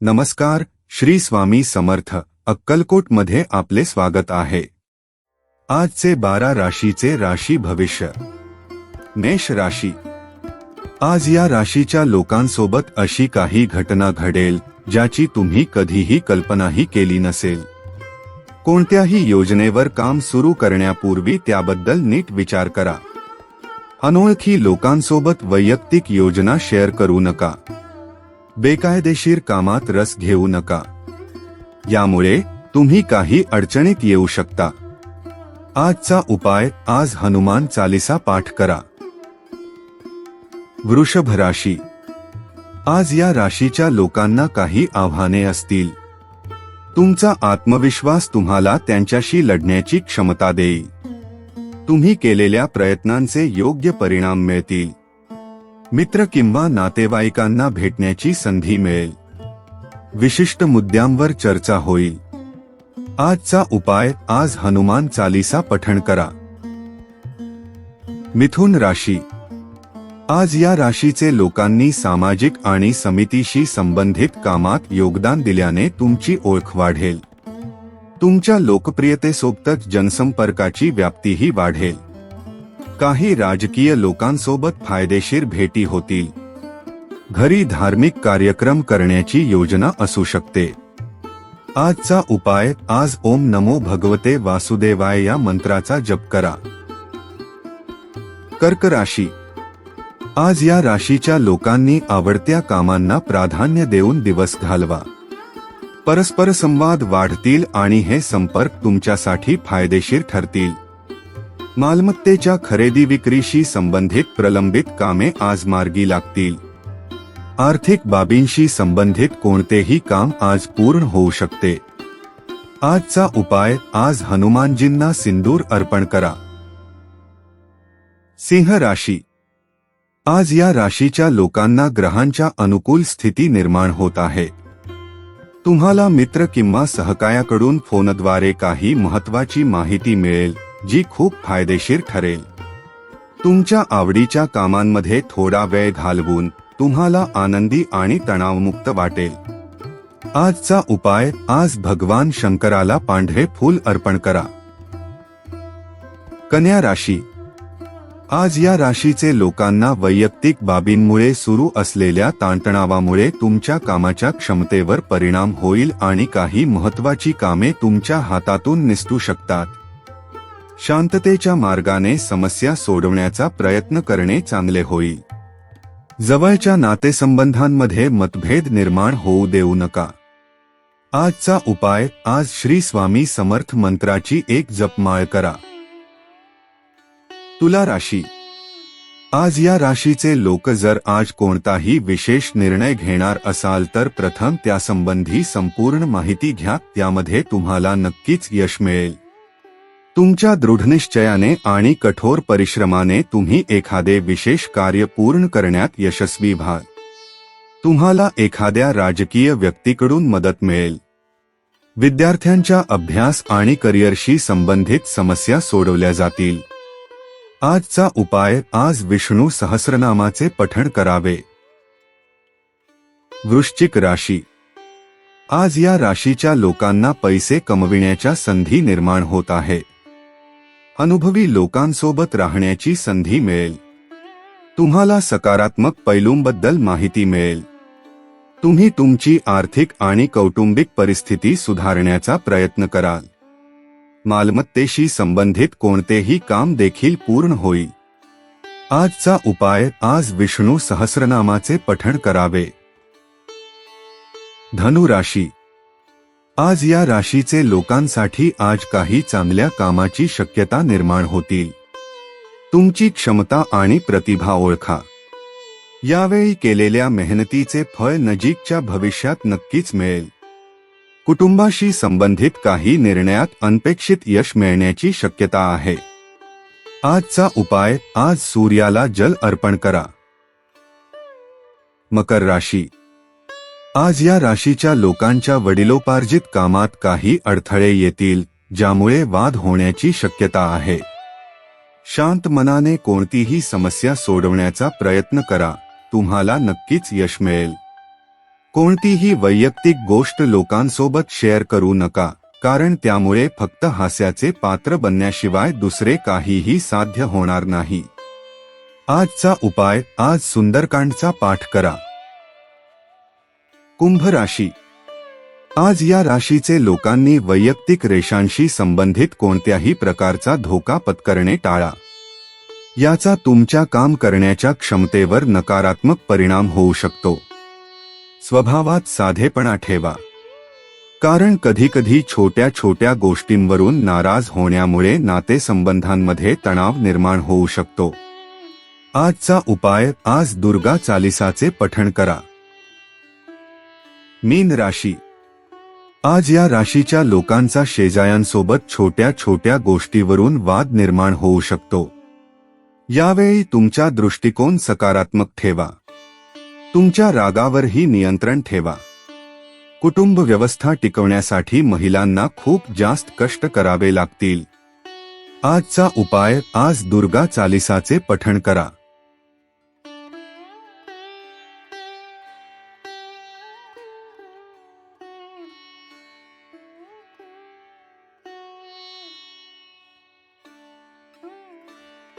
नमस्कार श्री स्वामी समर्थ अक्कलकोटमध्ये आपले स्वागत आहे. आजचे बारा राशीचे राशी भविष्य. मेष राशी. आज या राशीच्या लोकांसोबत अशी काही घटना घडेल ज्याची तुम्ही कधीही कल्पनाही केली नसेल. कोणत्याही योजनेवर काम सुरू करण्यापूर्वी त्याबद्दल नीट विचार करा. अनोळखी लोकांसोबत वैयक्तिक योजना शेअर करू नका. बेकायदेशीर कामात रस घेऊ नका. यामुळे तुम्ही काही अडचणीत येऊ शकता. आजचा उपाय आज हनुमान चालिसा पाठ करा. वृषभ राशी. आज या राशीच्या लोकांना काही आव्हाने असतील. तुमचा आत्मविश्वास तुम्हाला त्यांच्याशी लढण्याची क्षमता देईल. तुम्ही केलेल्या प्रयत्नांचे योग्य परिणाम मिळतील. मित्र किंवा नातेवाईकांना भेटण्याची संधी मिळेल. विशिष्ट मुद्द्यांवर चर्चा होईल. आजचा उपाय आज हनुमान चालिसा पठण करा. मिथुन राशी. आज या राशीचे लोकांनी सामाजिक आणि समितीशी संबंधित कामात योगदान दिल्याने तुमची ओळख वाढेल. तुमच्या लोकप्रियतेसोबतच जनसंपर्काची व्याप्तीही वाढेल. काही राजकीय लोकांसोबत फायदेशीर भेटी होतील. घरी धार्मिक कार्यक्रम करण्याची योजना असू शकते. आजचा उपाय आज ओम नमो भगवते वासुदेवाय या मंत्राचा जप करा. कर्क राशी. आज या राशीच्या लोकांनी आवडत्या कामांना प्राधान्य देऊन दिवस घालवा. परस्पर संवाद वाढतील आणि हे संपर्क तुमच्यासाठी फायदेशीर ठरतील. मालमत्तेच्या खरेदी विक्रीशी संबंधित प्रलंबित कामे आज मार्गी लागतील. आर्थिक बाबींशी संबंधित कोणतेही काम आज पूर्ण होऊ शकते. आजचा उपाय आज हनुमानजींना सिंदूर अर्पण करा. सिंह राशी. आज या राशीच्या लोकांना ग्रहांच्या अनुकूल स्थिती निर्माण होत आहे. तुम्हाला मित्र किंवा सहकायाकडून फोनद्वारे काही महत्वाची माहिती मिळेल. जी खूप फायदेशीर ठरेल. तुमच्या आवडीच्या कामांमध्ये थोडा वेळ घालवून तुम्हाला आनंदी आणि तणावमुक्त वाटेल. आजचा उपाय आज भगवान शंकराला पांढरे फूल अर्पण करा. कन्या राशी. आज या राशीचे लोकांना वैयक्तिक बाबींमुळे सुरू असलेल्या ताणतणावामुळे तुमच्या कामाच्या क्षमतेवर परिणाम होईल आणि काही महत्वाची कामे तुमच्या हातातून निसटू शकतात. शांततेच्या मार्गाने समस्या सोडवण्याचा प्रयत्न करणे चांगले होईल जवळच्या नातेसंबंधांमध्ये मतभेद निर्माण होऊ देऊ नका. आजचा उपाय आज श्री स्वामी समर्थ मंत्राची एक जपमाळ करा. तुला राशी. आज या राशीचे लोक जर आज कोणताही विशेष निर्णय घेणार असाल तर प्रथम त्यासंबंधी संपूर्ण माहिती घ्या त्यामध्ये तुम्हाला नक्कीच यश मिळेल. तुमच्या दृढनिश्चयाने आणि कठोर परिश्रमाने तुम्ही एखादे विशेष कार्य पूर्ण करण्यात यशस्वी व्हाल. तुम्हाला एखाद्या राजकीय व्यक्तीकडून मदत मिळेल. विद्यार्थ्यांच्या अभ्यास आणि करिअरशी संबंधित समस्या सोडवल्या जातील. आजचा उपाय आज विष्णू सहस्रनामाचे पठण करावे. वृश्चिक राशी. आज या राशीच्या लोकांना पैसे कमविण्याच्या संधी निर्माण होत आहे. अनुभवी लोकांसोबत राहण्याची संधी मिळेल. तुम्हाला सकारात्मक पैलूंबद्दल माहिती मिळेल. तुम्ही तुमची आर्थिक आणि कौटुंबिक परिस्थिती सुधारण्याचा प्रयत्न कराल. मालमत्तेशी संबंधित कोणतेही काम देखील पूर्ण होईल. आजचा उपाय आज विष्णू सहस्रनामाचे पठण करावे. धनुराशी आज या राशीचे लोकांसाठी आज काही चांगल्या कामाची शक्यता निर्माण होतील. तुमची क्षमता आणि प्रतिभा ओळखा. यावेळी केलेल्या मेहनतीचे फळ नजीकच्या भविष्यात नक्कीच मिळेल. कुटुंबाशी संबंधित काही निर्णयात अनपेक्षित यश मिळण्याची शक्यता आहे. आजचा उपाय आज सूर्याला जल अर्पण करा. मकर राशी आज या राशीच्या लोकांच्या वडिलोपार्जित कामात काही अडथळे येतील ज्यामुळे वाद होण्याची शक्यता आहे. शांत मनाने कोणतीही समस्या सोडवण्याचा प्रयत्न करा तुम्हाला नक्कीच यश मिळेल. कोणतीही वैयक्तिक गोष्ट लोकांसोबत शेअर करू नका कारण त्यामुळे फक्त हास्याचे पात्र बनण्याशिवाय दुसरे काहीही साध्य होणार नाही. आजचा उपाय आज सुंदरकांडचा पाठ करा. कुंभ राशी. आज या राशीचे लोकांनी वैयक्तिक रेषांशी संबंधित कोणत्याही प्रकारचा धोका पत्करणे टाळा. याचा तुमच्या काम करण्याच्या क्षमतेवर नकारात्मक परिणाम होऊ शकतो. स्वभावात साधेपणा ठेवा. कारण कधीकधी छोट्या छोट्या गोष्टींवरून नाराज होण्यामुळे नातेसंबंधांमध्ये तणाव निर्माण होऊ शकतो. आजचा उपाय आज दुर्गा चालिसाचे पठण करा. मीन राशी. आज या राशीच्या लोकांचा शेजायांसोबत छोट्या छोट्या गोष्टीवरून वाद निर्माण होऊ शकतो. यावेळी तुमचा दृष्टिकोन सकारात्मक ठेवा. तुमच्या रागावरही नियंत्रण ठेवा. कुटुंब व्यवस्था टिकवण्यासाठी महिलांना खूप जास्त कष्ट करावे लागतील. आजचा उपाय आज दुर्गा चालिसाचे पठण करा.